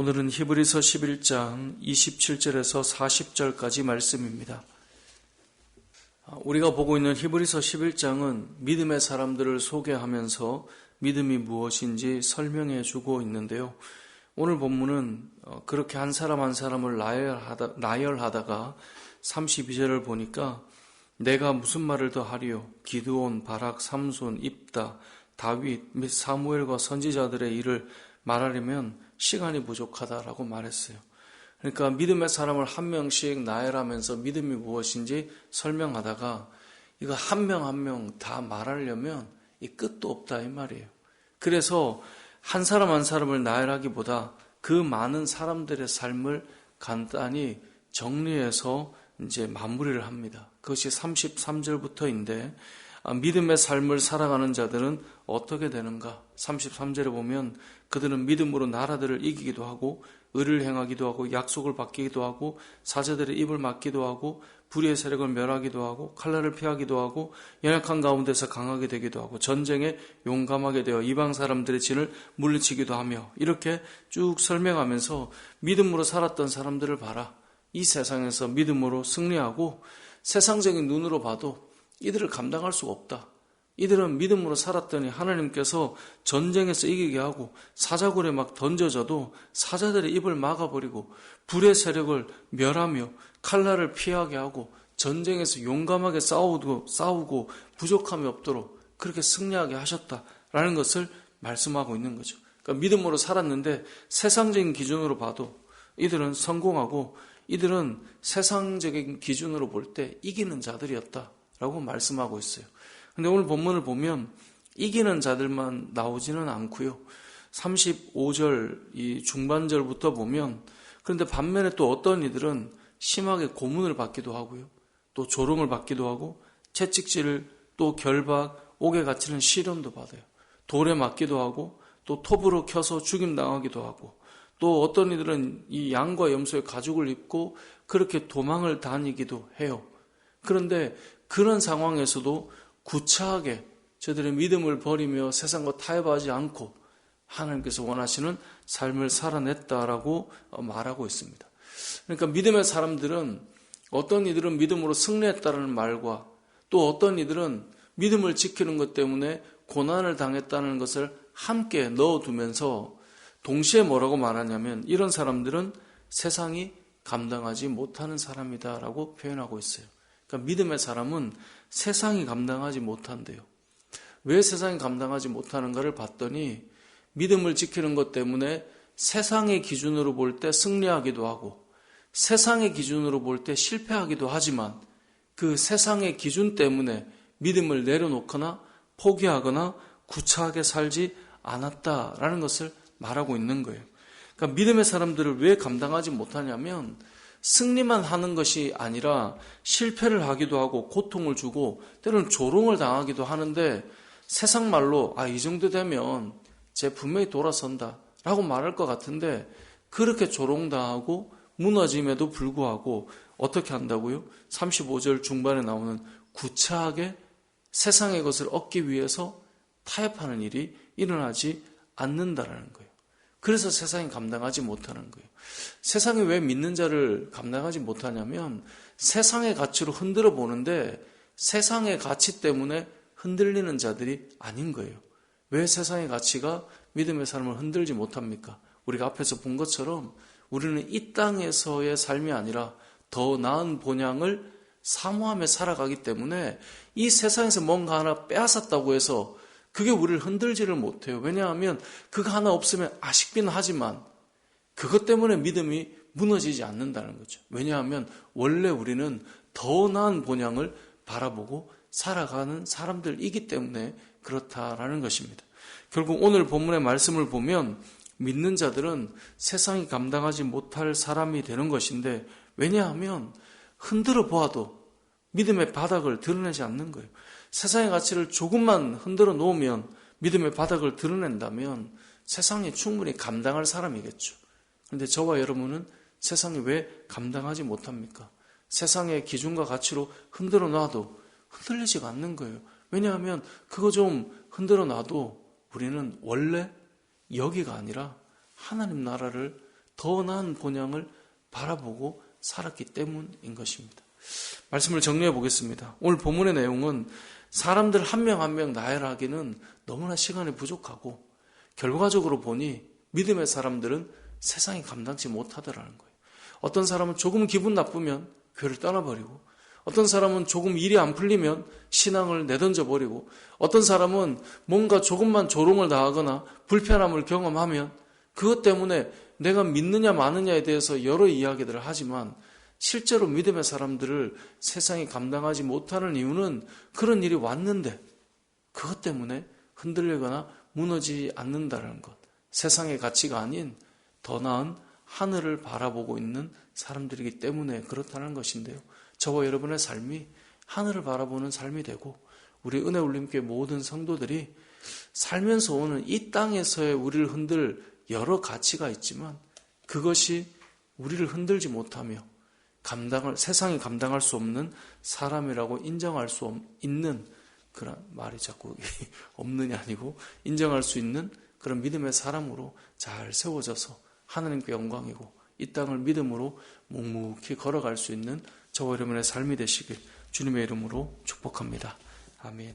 오늘은 히브리서 11장 27절에서 40절까지 말씀입니다. 우리가 보고 있는 히브리서 11장은 믿음의 사람들을 소개하면서 믿음이 무엇인지 설명해 주고 있는데요. 오늘 본문은 그렇게 한 사람 한 사람을 나열하다, 나열하다가 32절을 보니까 내가 무슨 말을 더 하리요? 기드온, 바락, 삼손, 입다, 다윗 및 사무엘과 선지자들의 일을 말하려면 시간이 부족하다라고 말했어요. 그러니까 믿음의 사람을 한 명씩 나열하면서 믿음이 무엇인지 설명하다가 이거 한 명 한 명 다 말하려면 이 끝도 없다 이 말이에요. 그래서 한 사람 한 사람을 나열하기보다 그 많은 사람들의 삶을 간단히 정리해서 이제 마무리를 합니다. 그것이 33절부터인데 아, 믿음의 삶을 살아가는 자들은 어떻게 되는가? 33절에 보면 그들은 믿음으로 나라들을 이기기도 하고 의를 행하기도 하고 약속을 받기도 하고 사제들의 입을 막기도 하고 불의의 세력을 멸하기도 하고 칼날을 피하기도 하고 연약한 가운데서 강하게 되기도 하고 전쟁에 용감하게 되어 이방 사람들의 진을 물리치기도 하며 이렇게 쭉 설명하면서 믿음으로 살았던 사람들을 봐라. 이 세상에서 믿음으로 승리하고 세상적인 눈으로 봐도 이들을 감당할 수가 없다. 이들은 믿음으로 살았더니 하나님께서 전쟁에서 이기게 하고 사자굴에 막 던져져도 사자들의 입을 막아버리고 불의 세력을 멸하며 칼날을 피하게 하고 전쟁에서 용감하게 싸우고, 싸우고 부족함이 없도록 그렇게 승리하게 하셨다라는 것을 말씀하고 있는 거죠. 그러니까 믿음으로 살았는데 세상적인 기준으로 봐도 이들은 성공하고 이들은 세상적인 기준으로 볼 때 이기는 자들이었다라고 말씀하고 있어요. 근데 오늘 본문을 보면 이기는 자들만 나오지는 않고요. 35절 이 중반절부터 보면 그런데 반면에 또 어떤 이들은 심하게 고문을 받기도 하고요. 또 조롱을 받기도 하고 채찍질을 또 결박, 옥에 갇히는 시련도 받아요. 돌에 맞기도 하고 또 톱으로 켜서 죽임 당하기도 하고 또 어떤 이들은 이 양과 염소의 가죽을 입고 그렇게 도망을 다니기도 해요. 그런데 그런 상황에서도 구차하게 저들의 믿음을 버리며 세상과 타협하지 않고 하나님께서 원하시는 삶을 살아냈다라고 말하고 있습니다. 그러니까 믿음의 사람들은 어떤 이들은 믿음으로 승리했다는 말과 또 어떤 이들은 믿음을 지키는 것 때문에 고난을 당했다는 것을 함께 넣어두면서 동시에 뭐라고 말하냐면 이런 사람들은 세상이 감당하지 못하는 사람이다라고 표현하고 있어요. 그러니까 믿음의 사람은 세상이 감당하지 못한대요. 왜 세상이 감당하지 못하는가를 봤더니 믿음을 지키는 것 때문에 세상의 기준으로 볼 때 승리하기도 하고 세상의 기준으로 볼 때 실패하기도 하지만 그 세상의 기준 때문에 믿음을 내려놓거나 포기하거나 구차하게 살지 않았다라는 것을 말하고 있는 거예요. 그러니까 믿음의 사람들을 왜 감당하지 못하냐면 승리만 하는 것이 아니라 실패를 하기도 하고 고통을 주고 때로는 조롱을 당하기도 하는데 세상 말로 아, 이 정도 되면 제 분명히 돌아선다 라고 말할 것 같은데 그렇게 조롱당하고 무너짐에도 불구하고 어떻게 한다고요? 35절 중반에 나오는 구차하게 세상의 것을 얻기 위해서 타협하는 일이 일어나지 않는다라는 거예요. 그래서 세상이 감당하지 못하는 거예요. 세상이 왜 믿는 자를 감당하지 못하냐면 세상의 가치로 흔들어 보는데 세상의 가치 때문에 흔들리는 자들이 아닌 거예요. 왜 세상의 가치가 믿음의 삶을 흔들지 못합니까? 우리가 앞에서 본 것처럼 우리는 이 땅에서의 삶이 아니라 더 나은 본향을 사모하며 살아가기 때문에 이 세상에서 뭔가 하나 빼앗았다고 해서 그게 우리를 흔들지를 못해요. 왜냐하면 그거 하나 없으면 아쉽긴 하지만 그것 때문에 믿음이 무너지지 않는다는 거죠. 왜냐하면 원래 우리는 더 나은 본향을 바라보고 살아가는 사람들이기 때문에 그렇다라는 것입니다. 결국 오늘 본문의 말씀을 보면 믿는 자들은 세상이 감당하지 못할 사람이 되는 것인데 왜냐하면 흔들어 보아도 믿음의 바닥을 드러내지 않는 거예요. 세상의 가치를 조금만 흔들어 놓으면 믿음의 바닥을 드러낸다면 세상이 충분히 감당할 사람이겠죠. 그런데 저와 여러분은 세상이 왜 감당하지 못합니까? 세상의 기준과 가치로 흔들어 놔도 흔들리지가 않는 거예요. 왜냐하면 그거 좀 흔들어 놔도 우리는 원래 여기가 아니라 하나님 나라를 더 나은 본향을 바라보고 살았기 때문인 것입니다. 말씀을 정리해 보겠습니다. 오늘 본문의 내용은 사람들 한 명 한 명 나열하기는 너무나 시간이 부족하고 결과적으로 보니 믿음의 사람들은 세상이 감당치 못하더라는 거예요. 어떤 사람은 조금 기분 나쁘면 교회를 떠나버리고 어떤 사람은 조금 일이 안 풀리면 신앙을 내던져 버리고 어떤 사람은 뭔가 조금만 조롱을 당하거나 불편함을 경험하면 그것 때문에 내가 믿느냐 마느냐에 대해서 여러 이야기들을 하지만 실제로 믿음의 사람들을 세상이 감당하지 못하는 이유는 그런 일이 왔는데 그것 때문에 흔들리거나 무너지지 않는다는 것. 세상의 가치가 아닌 더 나은 하늘을 바라보고 있는 사람들이기 때문에 그렇다는 것인데요. 저와 여러분의 삶이 하늘을 바라보는 삶이 되고 우리 은혜 울림교회 모든 성도들이 살면서 오는 이 땅에서의 우리를 흔들 여러 가치가 있지만 그것이 우리를 흔들지 못하며 감당을 세상이 감당할 수 없는 사람이라고 인정할 수 있는 그런 말이 자꾸 없느냐 아니고 인정할 수 있는 그런 믿음의 사람으로 잘 세워져서 하나님께 영광이고 이 땅을 믿음으로 묵묵히 걸어갈 수 있는 저와 여러분의 삶이 되시길 주님의 이름으로 축복합니다. 아멘.